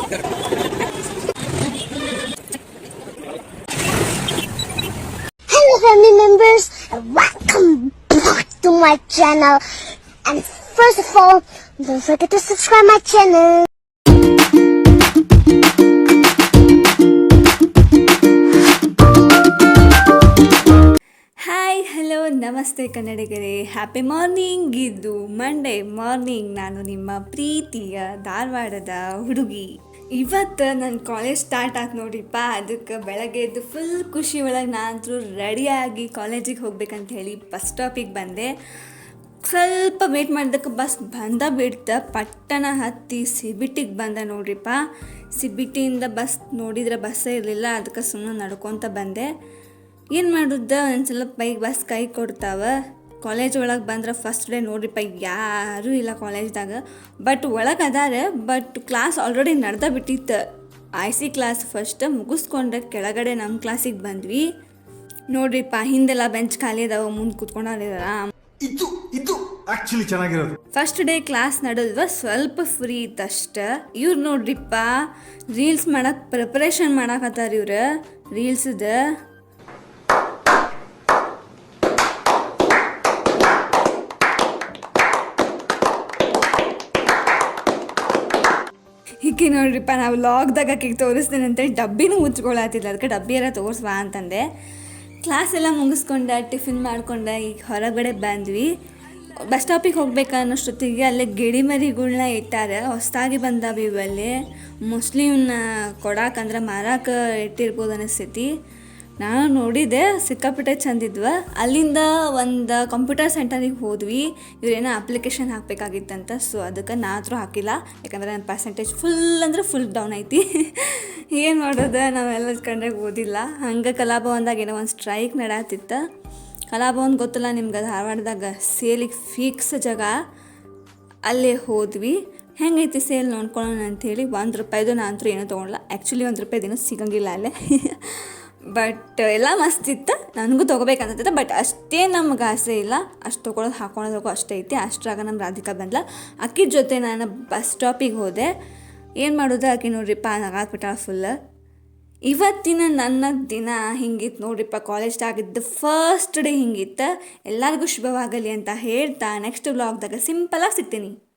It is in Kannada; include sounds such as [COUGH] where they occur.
Hello family members and welcome back to my channel and first of all don't forget to subscribe my channel ನಮಸ್ತೆ ಕನ್ನಡಿಗರೇ ಹ್ಯಾಪಿ ಮಾರ್ನಿಂಗ್ ಇದು ಮಂಡೇ ಮಾರ್ನಿಂಗ್ ನಾನು ನಿಮ್ಮ ಪ್ರೀತಿಯ ಧಾರವಾಡದ ಹುಡುಗಿ ಇವತ್ತು ನನ್ನ ಕಾಲೇಜ್ ಸ್ಟಾರ್ಟ್ ಆಯ್ತು ನೋಡಿಪ್ಪ. ಅದಕ್ಕೆ ಬೆಳಗ್ಗೆ ಎದ್ದು ಫುಲ್ ಖುಷಿ ಒಳಗೆ ನಾನು ರೆಡಿಯಾಗಿ ಕಾಲೇಜಿಗೆ ಹೋಗ್ಬೇಕಂತ ಹೇಳಿ ಬಸ್ ಸ್ಟಾಪಿಗೆ ಬಂದೆ. ಸ್ವಲ್ಪ ವೇಟ್ ಮಾಡಿದಕ್ಕೆ ಬಸ್ ಬಂದ ಬಿಡ್ತ. ಪಟ್ಟಣ ಹತ್ತಿ ಸಿಬಿಟಿಗೆ ಬಂದ ನೋಡ್ರಿಪ್ಪ. ಸಿಬಿಟಿಯಿಂದ ಬಸ್ ನೋಡಿದ್ರೆ ಬಸ್ಸೇ ಇರಲಿಲ್ಲ. ಅದಕ್ಕೆ ಸುಮ್ಮನೆ ನಡ್ಕೊತ ಬಂದೆ. ಏನು ಮಾಡುದ ಸ್ವಲ್ಪ ಬೈಕ್ ಬಸ್ ಕೈ ಕೊಡ್ತಾವ. ಕಾಲೇಜ್ ಒಳಗೆ ಬಂದ್ರೆ ಫಸ್ಟ್ ಡೇ ನೋಡ್ರಿಪ್ಪ ಯಾರೂ ಇಲ್ಲ ಕಾಲೇಜ್ದಾಗ ಬಟ್ ಒಳಗೆ ಅದಾರ ಬಟ್ ಕ್ಲಾಸ್ ಆಲ್ರೆಡಿ ನಡೆದ ಬಿಟ್ಟಿತ್ತು. ಐ ಸಿ ಕ್ಲಾಸ್ ಫಸ್ಟ್ ಮುಗಿಸ್ಕೊಂಡ್ರೆ ಕೆಳಗಡೆ ನಮ್ಮ ಕ್ಲಾಸಿಗೆ ಬಂದ್ವಿ. ನೋಡ್ರಿಪ್ಪ ಹಿಂದೆಲ್ಲ ಬೆಂಚ್ ಖಾಲಿ ಅದಾವ ಮುಂದೆ ಕುತ್ಕೊಂಡಾರ ಇದು ಇದು ಆಕ್ಚುಲಿ ಚೆನ್ನಾಗಿರೋದು. ಫಸ್ಟ್ ಡೇ ಕ್ಲಾಸ್ ನಡೆದ್ವ ಸ್ವಲ್ಪ ಫ್ರೀ ಇತ್ತಷ್ಟ. ಇವ್ರು ನೋಡ್ರಿಪ್ಪ ರೀಲ್ಸ್ ಮಾಡಕ್ಕೆ ಪ್ರಿಪ್ರೇಷನ್ ಮಾಡಕತ್ತಾರ ಇವ್ರು. ರೀಲ್ಸ್ದ ಈಕೆ ನೋಡ್ರಿಪ್ಪ ನಾವು ಲಾಗ್ದಾಗ ಆಕೆಗೆ ತೋರಿಸ್ತೀನಿ ಅಂತೇಳಿ ಡಬ್ಬಿನೂ ಮುಚ್ಕೊಳತ್ತಿಲ್ಲ ಅದಕ್ಕೆ ಡಬ್ಬಿ ಎಲ್ಲ ತೋರಿಸ್ವಾ ಅಂತಂದೆ. ಕ್ಲಾಸ್ ಎಲ್ಲ ಮುಗಿಸ್ಕೊಂಡೆ, ಟಿಫಿನ್ ಮಾಡ್ಕೊಂಡೆ, ಈಗ ಹೊರಗಡೆ ಬಂದ್ವಿ. ಬಸ್ ಸ್ಟಾಪಿಗೆ ಹೋಗ್ಬೇಕು ಅನ್ನೋಷ್ಟೊತ್ತಿಗೆ ಅಲ್ಲೇ ಗಿಡಿಮರಿಗಳನ್ನ ಇಟ್ಟಾರೆ. ಹೊಸದಾಗಿ ಬಂದಾವ ಇವಲ್ಲಿ ಮುಸ್ಲಿಮ್ನ ಕೊಡಾಕಂದ್ರೆ ಮಾರಾಕ ಇಟ್ಟಿರ್ಬೋದು ಅನಿಸ್ತೈತಿ. ನಾನು ನೋಡಿದೆ ಸಿಕ್ಕಾಪಟ್ಟೆ ಚಂದಿದ್ವ ಅಲ್ಲಿಂದ ಒಂದು ಕಂಪ್ಯೂಟರ್ ಸೆಂಟರಿಗೆ ಹೋದ್ವಿ. ಇವ್ರೇನೋ ಅಪ್ಲಿಕೇಶನ್ ಹಾಕಬೇಕಾಗಿತ್ತಂತ ಸೊ ಅದಕ್ಕೆ ನಾ ಹತ್ರ ಹಾಕಿಲ್ಲ. ಯಾಕಂದ್ರೆ ನನ್ನ ಪರ್ಸೆಂಟೇಜ್ ಫುಲ್ ಅಂದ್ರೆ ಫುಲ್ ಡೌನ್ ಐತಿ. [LAUGHS] ಏನು ಮಾಡೋದು, ನಾವೆಲ್ಲ ಕಂಡ್ರೆ ಓದಿಲ್ಲ. ಹಂಗೆ ಕಲಾಭವನ್ದಾಗ ಏನೋ ಒಂದು ಸ್ಟ್ರೈಕ್ ನಡಾತಿತ್ತು. ಕಲಾಭವನ್ ಗೊತ್ತಲ್ಲ ನಿಮ್ಗೆ, ಧಾರವಾಡದಾಗ ಸೇಲಿಗೆ ಫಿಕ್ಸ್ ಜಾಗ. ಅಲ್ಲೇ ಹೋದ್ವಿ. ಹೆಂಗೈತಿ ಸೇಲ್ ನೋಡ್ಕೊಳ್ಳೋಣ ಅಂಥೇಳಿ ಒಂದು ರೂಪಾಯಿದು ನಾನು ಅಂತೂ ಏನೂ ತೊಗೊಳ್ಳಲ್ಲ ಆ್ಯಕ್ಚುಲಿ ಒಂದು ರೂಪಾಯಿದೇನೂ ಸಿಗಂಗಿಲ್ಲ ಅಲ್ಲೇ. [LAUGHS] ಬಟ್ ಎಲ್ಲ ಮಸ್ತ್ ಇತ್ತು. ನನಗೂ ತೊಗೋಬೇಕಂತಿತ್ತು ಬಟ್ ಅಷ್ಟೇ ನಮ್ಗೆ ಆಸೆ ಇಲ್ಲ. ಅಷ್ಟು ತೊಗೊಳೋದು ಹಾಕೊಳೋದಕ್ಕೂ ಅಷ್ಟೇ ಐತಿ. ಅಷ್ಟ್ರಾಗ ನಮ್ಮ ರಾಧಿಕಾ ಬಂದ್ಲ. ಅಕ್ಕಿ ಜೊತೆ ನಾನು ಬಸ್ ಸ್ಟಾಪಿಗೆ ಹೋದೆ. ಏನು ಮಾಡೋದು ಆಕೆ ನೋಡ್ರಿಪ್ಪ ನಗಾಕ್ಬಿಟ್ಟ ಫುಲ್ ಇವತ್ತಿನ ನನ್ನ ದಿನ ಹಿಂಗಿತ್ತು ನೋಡ್ರಿಪ್ಪ. ಕಾಲೇಜ್ ಆಗಿದ್ದ ಫಸ್ಟ್ ಡೇ ಹಿಂಗಿತ್ತು. ಎಲ್ಲರಿಗೂ ಶುಭವಾಗಲಿ ಅಂತ ಹೇಳ್ತಾ ನೆಕ್ಸ್ಟ್ ವ್ಲಾಗ್ದಾಗ ಸಿಂಪಲಾಗಿ ಸಿಗ್ತೀನಿ.